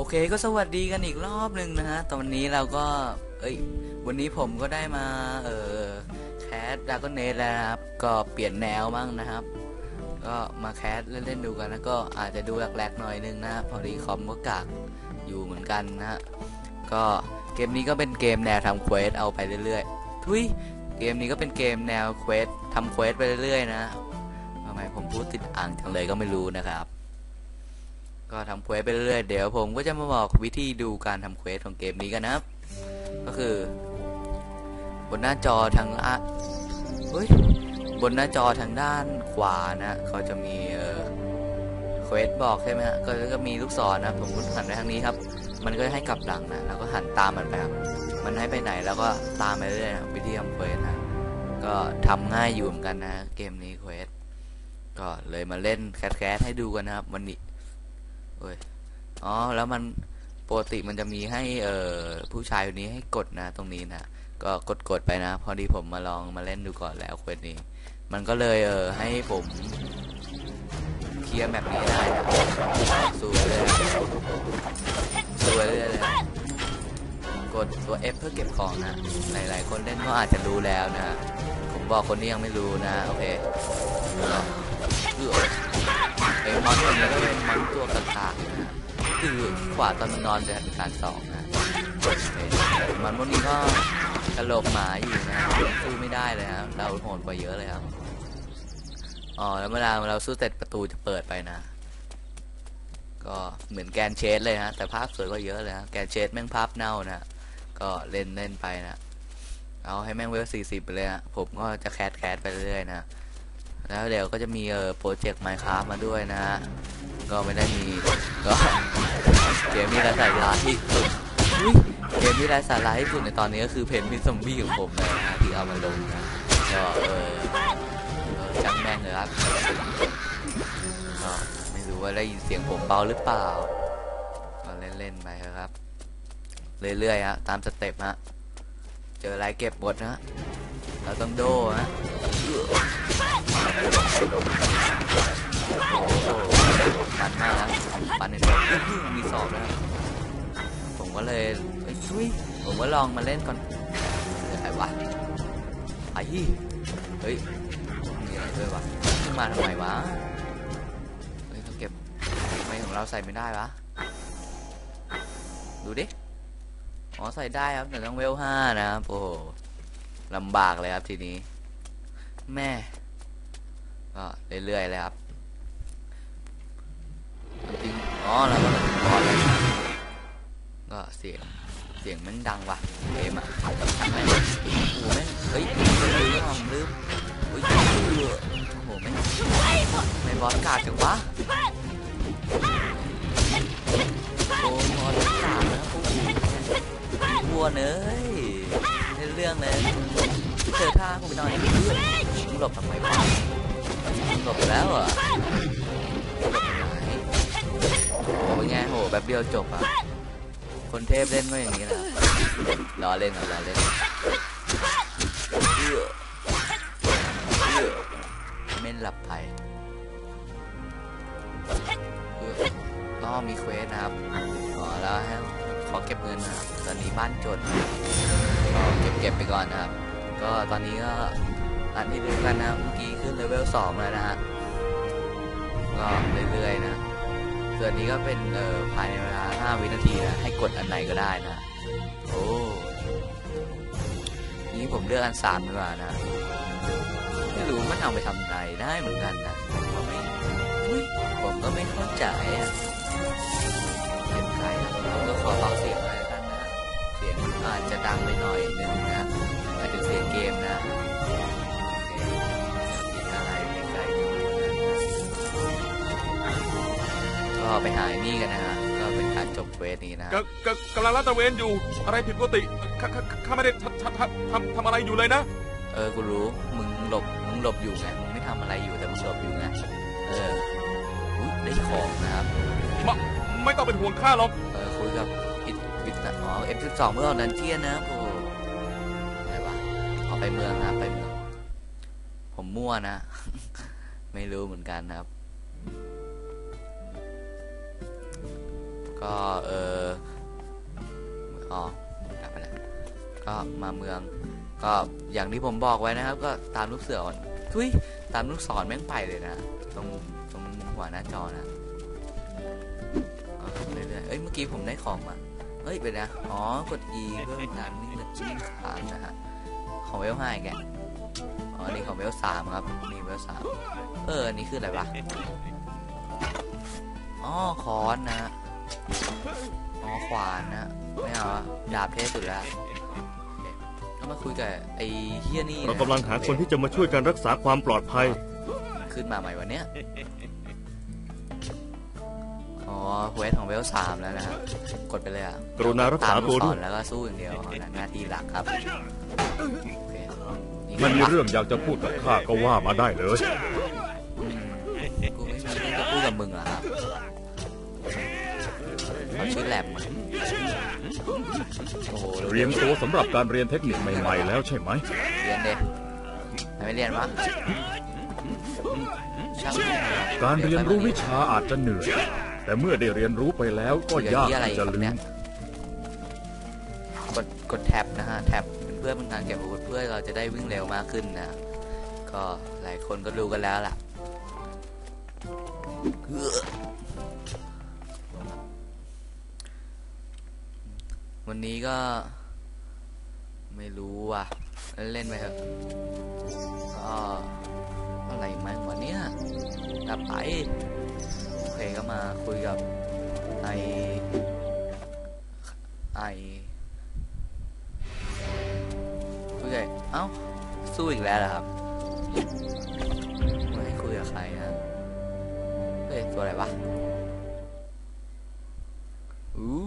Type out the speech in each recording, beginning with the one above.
โอเคก็สวัสดีกันอีกรอบหนึ่งนะฮะ ตอนนี้เราก็ เอ้ย วันนี้ผมก็ได้มา เออแคสดากอนเนสแล้วนะครับ ก็เปลี่ยนแนวบ้างนะครับ ก็มาแคสเล่นๆดูกันแล้วก็อาจจะดูแรกๆหน่อยนึงนะพอดีคอมก็กากอยู่เหมือนกันนะฮะ ก็เกมนี้ก็เป็นเกมแนวทำเควสเอาไปเรื่อยๆ ทุยเกมนี้ก็เป็นเกมแนวเควสทำเควสไปเรื่อยๆนะทำไมผมพูดติดอ่างจังเลยก็ไม่รู้นะครับ ก็ทำเควสไปเรื่อยๆเดี๋ยวผมก็จะมาบอกวิธีดูการทำเควสของเกมนี้กันนะครับ ก็คือบนหน้าจอทางละเฮ้ยบนหน้าจอทางด้านขวานะเขาจะมีเออเควสบอกใช่ไหมฮะก็ก็มีลูกศรนะผมก็หันไปทางนี้ครับ มันก็ให้กลับหลังนะเราก็หันตามมันไปครับมันให้ไปไหนแล้วก็ตามไปเรื่อยๆวิธีทำเควสนะก็ทำง่ายอยู่เหมือนกันนะ เกมนี้เควสก็เลยมาเล่นแคสๆให้ดูกันนะครับ วันนี้ เอ้ยอ๋อแล้วมันปกติมันจะมีให้เอ่อผู้ชายคนนี้ให้กดนะตรงนี้นะก็กดกดๆไปนะ พอดีผมมาลองมาเล่นดูก่อนแล้วเควสนี้ มันก็เลยเออให้ผมเคลียร์แบบนี้ได้นะสู้เลยสู้เรื่อยเลยกดตัว F เพื่อเก็บของนะ หลายๆ คนเล่นก็อาจจะรู้แล้วนะ ผมบอกคนที่ยังไม่รู้นะ โอเคเออ ไอ้มอนตัวนี้ก็เป็นมอนตัวกลางๆนะคือขวาตอนนอนจะเป็นการสองนะมันพวกนี้ก็กระโหลกหมาอยู่นะสู้ไม่ได้เลยครับเราโหดกว่าเยอะเลยครับอ๋อแล้วเวลาเราสู้เสร็จประตูจะเปิดไปนะ ก็เหมือนแกนเชสเลยฮะแต่ภาพสวยกว่าเยอะเลยฮะแกนเชสแม่งภาพเน่านะก็เล่นเล่นไปนะเอาให้แม่งเวลสี่สิบไปเลยฮะผมก็จะแคสแคสไปเรื่อยๆนะ แล้วเดี๋ยวก็จะมีเออโปรเจกต์ไมค์คราฟมาด้วยนะฮะก็ไม่ได้มีก็เกมที่ไร้สาระที่สุดเกมที่ไร้สาระที่สุดในตอนนี้ก็คือเพนพิซซอมบี้ของผมเลยนะที่เอามาลงนะก็เออจังแม่งเลยครับก็ไม่รู้ว่าได้ยินเสียงผมเบาหรือเปล่าก็เล่นๆไปครับ เรื่อยๆฮะตามสเต็ปฮะเจออะไรเก็บหมดนะฮะเราต้องโดฮะ โอ้โหมันมากครับปันหนึ่งมีสอบแล้วผมก็เลยเอ้ยชุยผมก็ลองมาเล่นก่อนอะไรวะไอ้เฮ้ยมีอะไรด้วยวะขึ้นมาทำไมวะเฮ้ยเขาเก็บทำไมของเราใส่ไม่ได้วะดูดิอ๋อใส่ได้ครับแต่ต้องเวลห้านะครับโอ้โหลำบากเลยครับทีนี้ แม่ ก็เรื่อยๆเลยครับจริงอ๋อเราก็มาถึงบอสแล้วก็เสียงเสียงมันดังว่ะเกมอะแม่งโอ้โหแม่งเฮ้ยลืมอะลืมเฮ้ยโอ้โหแม่งไม่บอสกาดจังวะโอ้บอสกาดนะโอ้โหวัวเนยในเรื่องเลยเจอท่าผมไปนอนเพื่อนหลบทำไมวะมึง หลบแล้วอะหลบไปไหนโอ้เป็นไงโหแบบเดียวจบอะ คนเทพเล่นก็อย่างนี้นะรอเล่นก่อนรอเล่นเม่นหลับไปเอื้อก็มีเควสนะครับอ๋อแล้วให้ขอเก็บเงินนะครับ ตอนนี้บ้านจนก็เก็บเก็บไปก่อนนะครับ ก็ตอนนี้ก็ อันที่ดูกันนะเมื่อกี้ขึ้นเลเวลสองแล้วนะฮะก็เรื่อยๆนะส่วนนี้ก็เป็นเอ่อภายในเวลา5วินาทีนะให้กดอันไหนก็ได้นะโอ้นี้ผมเลือกอันสามดีกว่านะไม่รู้มันเอาไปทำอะไรได้เหมือนกันนะผมก็ไม่ผมก็ไม่เข้าใจอะเก็บไก่นะผมก็ขอเบาเสียงอะไรกันนะเสียงอาจจะดังไปหน่อยนึงนะหมายถึงเสียงเกมนะ ไปหาไอ้นี่กันนะฮะ ก็เป็นการจบเควสนี้นะกกกำลังลาดตระเวนอยู่ อะไรผิดปกติข้าข้าข้าไม่ได้ทำทำทำทำอะไรอยู่เลยนะ เออ กูรู้ มึงหลบ มึงหลบอยู่ไง มึงไม่ทำอะไรอยู่แต่มึงหลบอยู่ไง เอออุ๊ยได้ของนะครับ ไม่ไม่ต้องเป็นห่วงข้าหรอก เออคุยกับอิดอิดนะอ๋อ F12 เมื่อออกดันเจียนนะครับโอ้อะไรวะเอาไปเมืองนะครับไปเมือง ผมมั่วนะ ไม่รู้เหมือนกันนะครับ ก็เอออ๋อกลับไปแล้วก็มาเมือง ก็อย่างที่ผมบอกไว้นะครับ ก็ตามลูกเสือก่อนทุยตามลูกศรแม่งไปเลยนะตรงตรงหัวหน้าจอนะเอาเรื่อยๆเอ้ยเมื่อกี้ผมได้ของมาเฮ้ยเป็นนะอ๋อกด E เพื่อการนิ่งและจิ้งขานนะฮะของเวลห้าแกอ๋ออันนี่ของเวลสามครับนี่เวลสามเอออันนี้คืออะไรวะอ๋อคอนนะ อ๋อขวานนะ ไม่เอาอะดาบเท่สุดแล้วโอเคก็มาคุยกับไอ้เฮียนี่นะเรากำลังหาคนที่จะมาช่วยกันรักษาความปลอดภัย ขึ้นมาใหม่วันเนี้ย อ๋อเควสของเวลสามแล้วนะฮะกดไปเลยอะกรุณารักษาตัวด้วยตมลูกศรแล้วก็สู้อย่างเดียวนะหน้าที่หลักครับโอเคนี่มันมีก็เรื่องอยากจะพูดกับข้าก็ว่ามาได้เลยอืมกูไม่มีเรื่องจะพูดกับมึงเหรอครับ เขาชื่อแหลมอะโอ้โหเตรียมตัวสำหรับการเรียนเทคนิคใหม่ๆแล้วใช่ไหม เรียนเด็ไม่เรียนวะช่างมันเถอะการเรียนรู้วิชาอาจจะเหนื่อย แต่เมื่อได้เรียนรู้ไปแล้วก็ยากที่จะลืมกดกดแท็บนะฮะแท็บเป็นเพื่อเป็นการเก็บอาวุธเพื่อเราจะได้วิ่งเร็วมากขึ้นนะ ก็หลายคนก็รู้กันแล้วล่ะ วันนี้ก็ ไม่รู้ว่ะ เล่นไปเถอะก็อะไรไหมวันนี้กลับไป โอเคก็มาคุยกับไอไอคุยกับเอ้า สู้อีกแล้วเหรอครับไม่คุยกับใครนะเฮ้ยตัวอะไรวะ อู้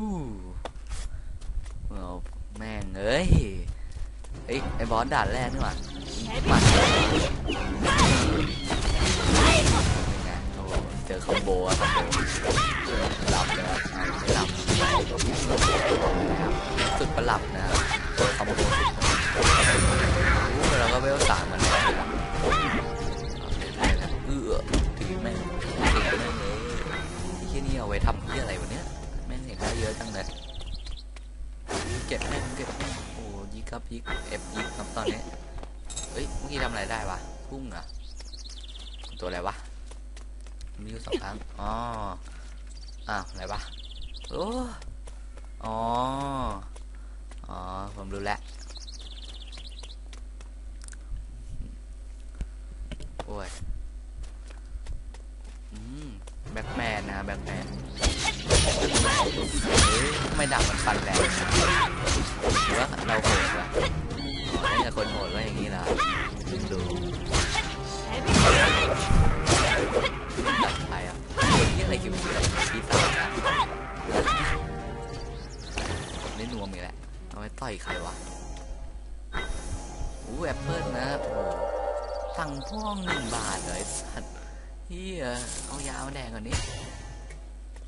เอาแม่งเอ้ยเอ้ยไอ้ บอสด่านแรกนี่หว่ามันเป็นไงโอ้โหเจอคอมโบอะคอมโบหลับเลยหลับสุดประหลับนะคอมโบเราก็เวลสามมันแล้วเออถือแม่งถือแม่งเลยที่นี่เอาไว้ทำที่อะไรวะเนี้ยแม่งเห็นได้เยอะจังเลยเก็บแม่งเก็บ กครับยิกเอฟยิกครับตอนนี้เฮ้ยเมื่อกี้ทำอะไรได้วะพุ่งเหรอตัวอะไรวะมีอยู่สองครั้งอ๋ออ้าวอะไรวะโอ้อ๋ออ๋อผมรู้แล้ว พ่วงหนึ่งบาทเลยสัตว์เฮียเอายามาแดงก่อนนี้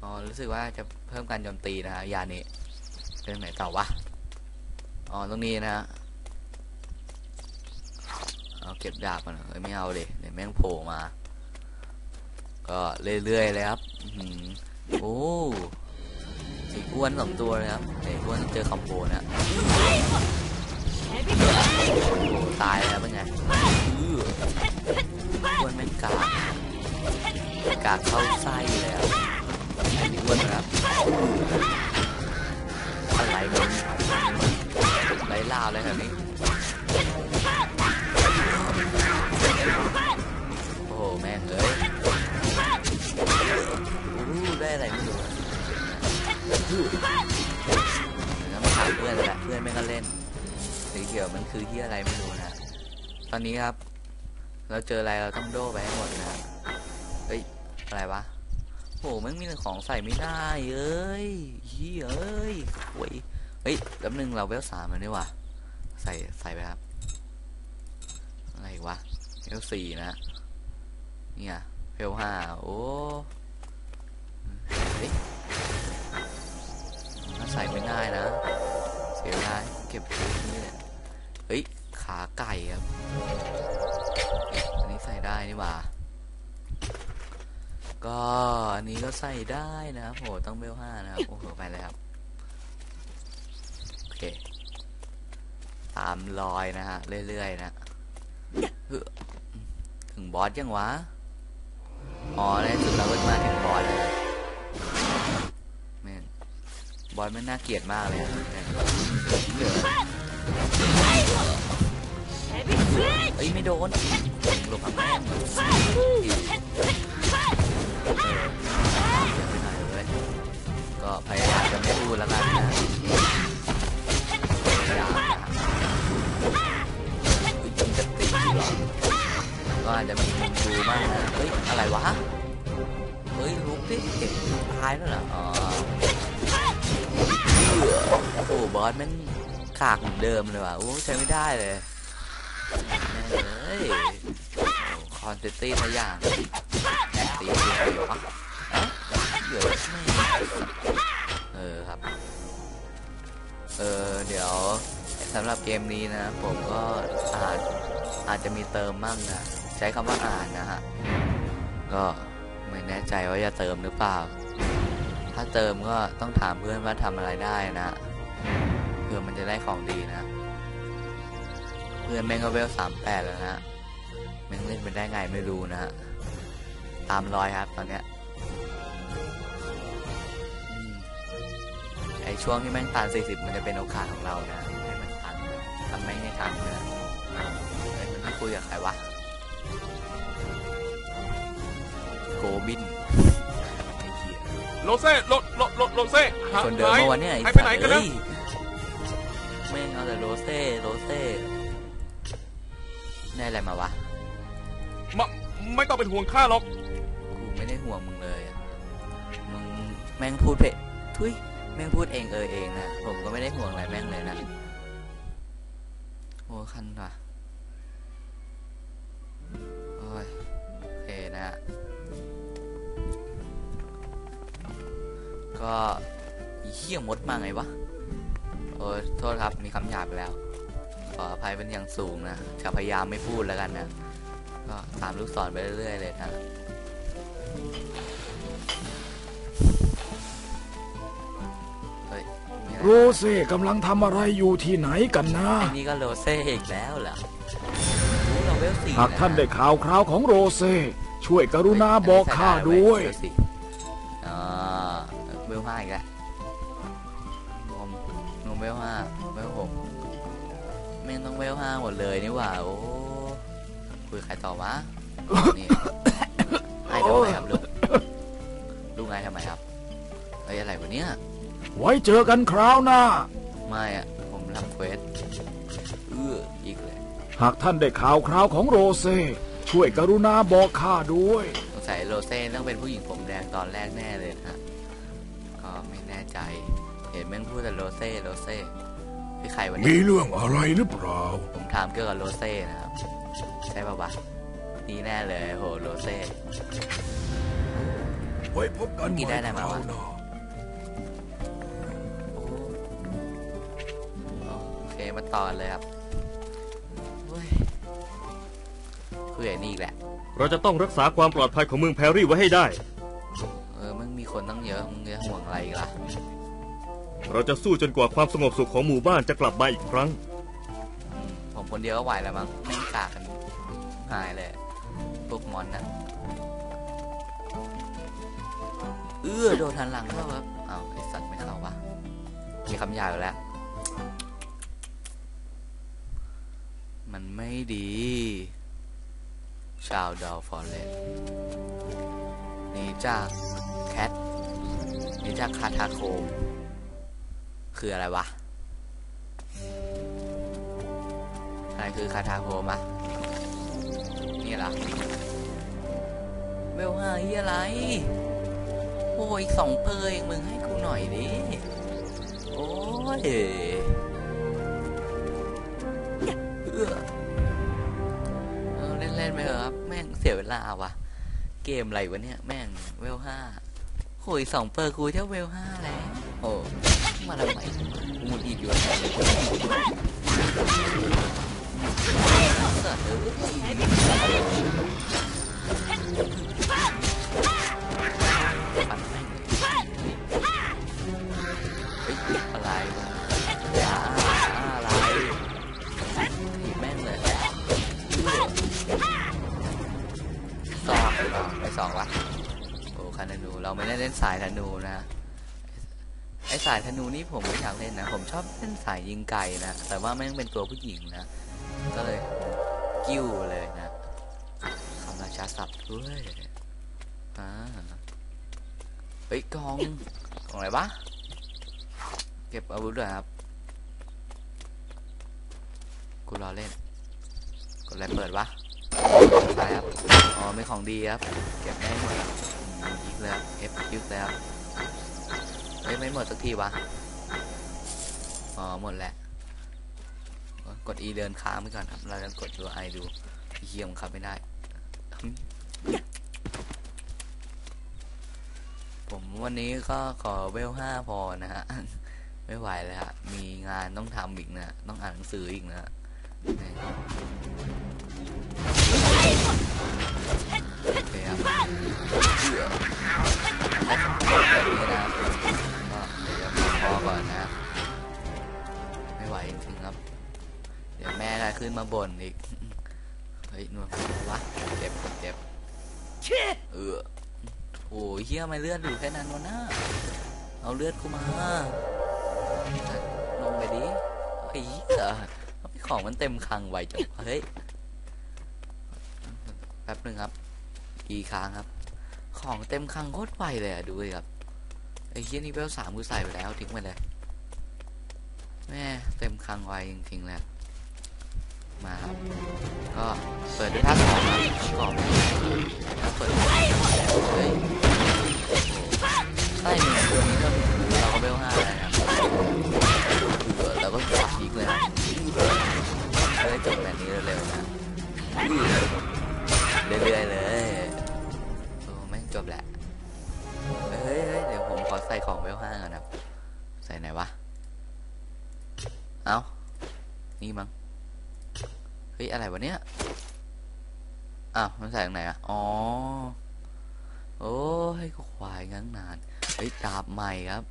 อ๋อรู้สึกว่าจะเพิ่มการโจมตีนะฮะยานี้เรื่องไหนต่อวะอ๋อตรงนี้นะฮะเอาเก็บดาบก่อนเอ้ยไม่เอาเลยเดี๋ยวแม่งโผล่มา ก็เรื่อยๆเลยครับโอ้สีอ้วนสองตัวเลยครับไอ้อ้วนเจอคอมโบนะโอ้ตายแล้วเป็นไง อ้วนแม่งกากกากเข้าไส้เลยอะไอ้นี่อ้วนครับอะไรกันไรลาวเลยแบบนี้โอ้โหแม่งเอ้ยอู้ได้อะไรไม่รู้อะเดี๋ยวต้องถามเพื่อนแหละเพื่อนแม่ก็เล่นสีเขียวมันคือที่อะไรไม่รู้นะ ตอนนี้ครับ เราเจออะไรเราต้องโดไปให้หมดนะเฮ้ย อะไรวะโอ้แม่งมีแต่ของใส่ไม่ได้เอ้ยเฮ้ยเอ้ยโว้ยเฮ้ยแป๊บนึงเราเวลสามมันดีกว่าใส่ใส่ไปครับ อะไรวะเวลสี่นะเนี่ยเวลห้าโอ้เฮ้ยมันใส่ไม่ได้นะ เสียดายเก็บชุดนี่แหละเฮ้ยขาไก่ครับ อันนี้ใส่ได้นี่หว่า ก็อันนี้ก็ใส่ได้นะครับโหต้องเบลห้านะครับโอ้โหไปเลยครับโอเคตามรอยนะฮะเรื่อยๆนะฮ้อถึงบอสยังวะอ๋อในสุดเราก็มาถึงบอสแม่งบอสมันน่าเกลียดมากเลยอะแม่งเหลือ เอ้ยไม่โดนหลบทางแม่งก็พยายามจะไม่พูดแล้วกันนะพยายามจริงจะตีหรอก็อาจจะมีดูบ้างนะเฮ้ยอะไรวะเฮ้ยลุกดิเก็บตายแล้วเหรออ๋อโอ้โหบอสแม่งขากเหมือนเดิมเลยว่ะโอ้ใช้ไม่ได้เลย เลยคอนเซตี้ทุกอย่างตีตีไปอยู่อะเดี๋ยวไม่เออครับ เออเดี๋ยวสำหรับเกมนี้นะ ผมก็อาจอาจจะมีเติมมั่งนะ ใช้คำว่าอ่านนะฮะ ก็ไม่แน่ใจว่าจะเติมหรือเปล่า ถ้าเติมก็ต้องถามเพื่อนว่าทำอะไรได้นะเพื่อมันจะได้ของดีนะ เพื่อนแม่งก็เวลสามแปดแล้วนะแม่งเล่นไปได้ไงไม่รู้นะฮะตามรอยครับตอนเนี้ยอืมไอช่วงที่แม่งตันสี่สิบมันจะเป็นโอกาสของเรานะให้มันทันทำแม่งให้ทันนะเฮ้ยมันไม่คุยกับใครวะโกบินไอ้เหี้ยโรเซ่โรโรโรโรเซ่หาคนเดิมหายเมื่อวันเนี่ยหายไปไหนกันนะเอ้ยแม่งเอาแต่โรเซ่โรเซ่ ได้อะไรมาวะมาไม่ต้องเป็นห่วงข้าหรอก กูไม่ได้ห่วงมึงเลยอะมึงแม่งพูดเพทุยแม่งพูดเองเออเองนะ ผมก็ไม่ได้ห่วงอะไรแม่งเลยนะ โอ้คันว่ะโอ้ยโอเคนะ ก็อีเหี้ยมดมาไงวะ โอ้ยโทษครับมีคำหยาบไปแล้ว ขออภัยเป็นอย่างสูงนะ จะพยายามไม่พูดแล้วกันนะ ก็ตามลูกศรไปเรื่อยๆเลยนะเฮ้ยมีอะไรโรเซ่กำลังทำอะไรอยู่ที่ไหนกันนะไอ้นี่ก็โรเซ่อีกแล้วเหรอโอ้เราเวลสี่หากท่านได้ข่าวคราวของโรเซ่ช่วยกรุณาบอกข้าด้วยเวลสี่อ่าเวลห้าอีกแล้วงมงมเวลห้า วลห้าหมดเลยนี่หว่า โอ้ คุยใครต่อวะ นี่ไอ้ทำไมครับลูกลูกไงทำไมครับเฮ้ยอะไรวะเนี่ย ไว้เจอกันคราวหน้า ไม่อะผมทำเควสเอออีกเลยหากท่านได้ข่าวคราวของโรเซ่ ช่วยกรุณาบอกข้าด้วย สงสัยโรเซ่ต้องเป็นผู้หญิงผมแดงตอนแรกแน่เลยนะฮะ ก็ไม่แน่ใจ เห็นแม่งพูดแต่โรเซ่ โรเซ่ พี่ใครวันมีนี้เรื่องอะไรหรือเปล่า ผมถามเกี่ยวกับโรเซ่นะครับ ใช่ป่าวะนี่แน่เลยโหโรเซ่ ไว้พบกันกินได้ไหนมาวะโอเคมาต่อกันเลยครับเฮ้ยคุยกับนี่อีกแหละ เราจะต้องรักษาความปลอดภัยของเมืองแพรรี่ไว้ให้ได้ เออมันมีคนตั้งเยอะมึงจะห่วงอะไรอีกล่ะ เราจะสู้จนกว่าความสงบสุขของหมู่บ้านจะกลับมาอีกครั้ง ผมคนเดียวก็ไหวแล้วมั้งแม่งกากันหายเลยพวกมอนน่ะเอื้อโดนทันหลังเข้าครับอ้าวไอสัตว์ไม่เข้าวะมีคำยาบอยู่แล้ว มันไม่ดี ชาวดาวฟอร์เรนหนี่จากแคทนี่จากคาทาโค คืออะไรวะ อะไรคือคาทาโคมะนี่เหรอเวลห้าเหียอะไร โอ้ยสองเพลงมึงให้กูหน่อยดิ โอ้ยเออเล่นเล่นๆไปเถอะครับ แม่งเสียเวลาวะเกมอะไรวะเนี่ย แม่งเวลห้าโอ้ยสองเปอร์กูเท่าเวลห้าแล้วโอ้ มาทำไมกูมุดอีกอยู่แล้วเฮ้ยอะไรวะอะไรถีบแม่งเลยสองไปสองวะโอ้คานานูเราไม่ได้เล่นสายคานูนะ สายธนูนี่ผมไม่อยากเล่นนะ ผมชอบเล่นสายยิงไกนะ แต่ว่าแม่งเป็นตัวผู้หญิงนะ ก็เลยกิ้วเลยนะคำราชาศัพท์ด้วยอ่าเฮ้ยกองกองอะไรวะเก็บอาวุธด้วยครับ กูรอเล่น กดอะไรเปิดวะใช่ครับ อ๋อไม่ของดีครับ เก็บได้หมดอืมยิกแล้วเอฟยิกแล้ว หมดสักทีวะ อ๋อ หมดแหละ กด E เดินค้างไปก่อนครับ เราจะกดตัว I ดูเยี่ยมครับไม่ได้ ผมวันนี้ก็ขอเวลห้าพอนะฮะ ไม่ไหวแล้วฮะ มีงานต้องทำอีกนะ ต้องอ่านหนังสืออีกนะ โอเคครับ ดี๋ยวแม่ก็ขึ้นมาบ่นอีก เฮ้ยนวลวะเจ็บเจ็บเออโอ้ยเฮียไม่เลือดอยู่แค่นั้นวะนะเอาเลือดกูมาลงไปดิไอ้เหี้ยทำไมของมันเต็มคลังไวจังวะเฮ้ยแป๊บหนึ่งครับอีกครั้งครับ ของเต็มคลังโคตรไวเลยอะดูดิครับไอ้เฮียนี่เวลสามกูใส่ไปแล้วทิ้งไปเลยแม่เต็มคลังไวจริงๆเลย มาครับ ก็เปิดด้วยท่าสองครับกรอบถ้าเปิดเฮ้ยโอ้โหใช่เนี่ยตัวนี้ก็เราก็เบลห้าเล้นะครับเออแล้วก็กดอีกเลยนะจะได้จบแบบนี้เร็วๆนะ วะเนี่ยอ้าวมันใส่ตรงไหนอะอ๋อ โอ้ยก็ควายงั้งนานเฮ้ยดาบใหม่ครับ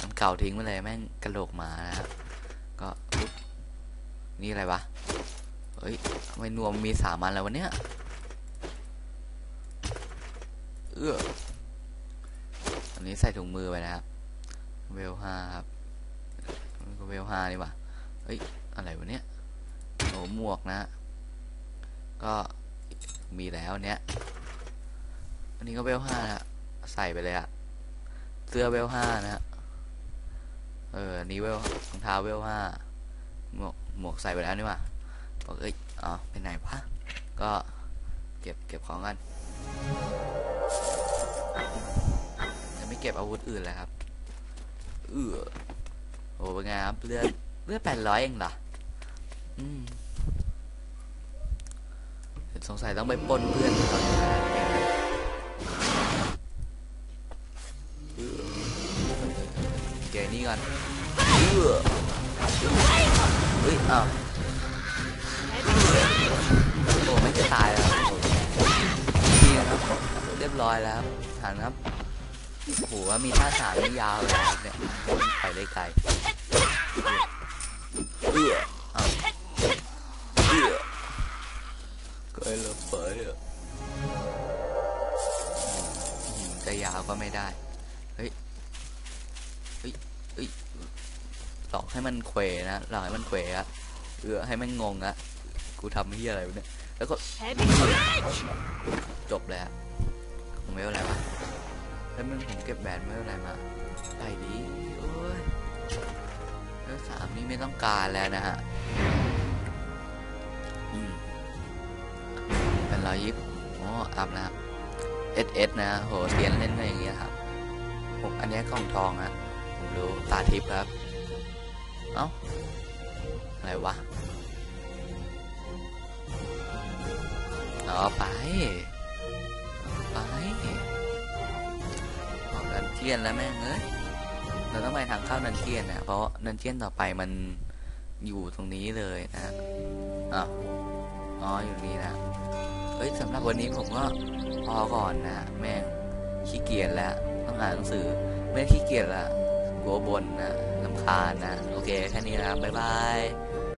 มันเก่าทิ้งไปเลยแม่งกระโหลกหมานะครับก็อุ๊บนี่อะไรวะเฮ้ยทำไมนวมมีสามันแล้ววะเนี่ยเอื้ออันนี้ใส่ถุงมือไปนะครับเวลห้าครับก็เวลห้านี่วะเฮ้ยอะไรวะเนี่ยโอ้หมวกนะ ก็มีแล้วเนี้ยอันนี้ก็เวลห้านะฮะใส่ไปเลยอะเสื้อเวลห้านะฮะเอออันนี้เวลรองเท้าเวลห้าหมวกหมวกใส่ไปแล้วนี่ว่าบอกเอ้ยอ๋อไปไหนวะก็เก็บเก็บของกันจะไม่เก็บอาวุธอื่นเลยครับเออโอ้เป็นไงครับเลือดเลือดแปดร้อยเองเหรออืม สงสัยต้องไปปนเพื่อนตอนเออเกยนี่ก่อนเออเฮ้ยอ้าวโอ้ไม่จะตายแล้วนี่ครับเรียบร้อยแล้วหันครับโอ้โหว่ามีท่าสามนี่ยาวเลยเนี่ยไปได้ไกลเออ ก็ไม่ได้ เฮ้ย เฮ้ย เฮ้ย หลอกให้มันเขวนะ หลอกให้มันเขวอะเออให้มันงงอะกูทำเฮียอะไรวะเนี่ย แล้วก็ จบเลยอะผมไม่เอาอะไรวะแล้วมึงผมเก็บแบนไม่เอาอะไรมาไปดีโอ้ยแล้วสามนี่ไม่ต้องการแล้วนะฮะอืมเป็นรอยยิบอ๋ออัพนะครับ SS นะโหเรียนเล่นมาอย่างเงี้ยครับผมอันนี้กล่องทองนะผมรู้ตาทิพย์ครับ เอ้า อะไรวะเอาไป ไปออกดันเจียนแล้วแม่งเอ้ยเราต้องไปทางเข้าดันเจียนนะเพราะดันเจียนต่อไปมันอยู่ตรงนี้เลยนะอ้าวอ๋ออยู่นี่นะ เฮ้ยสำหรับวันนี้ผมก็พอก่อนนะแม่งขี้เกียจแล้วต้องอ่านหนังสือไม่ขี้เกียจละกลัวบนนะลำคาญนะ โอเค แค่นี้นะ บ๊ายบาย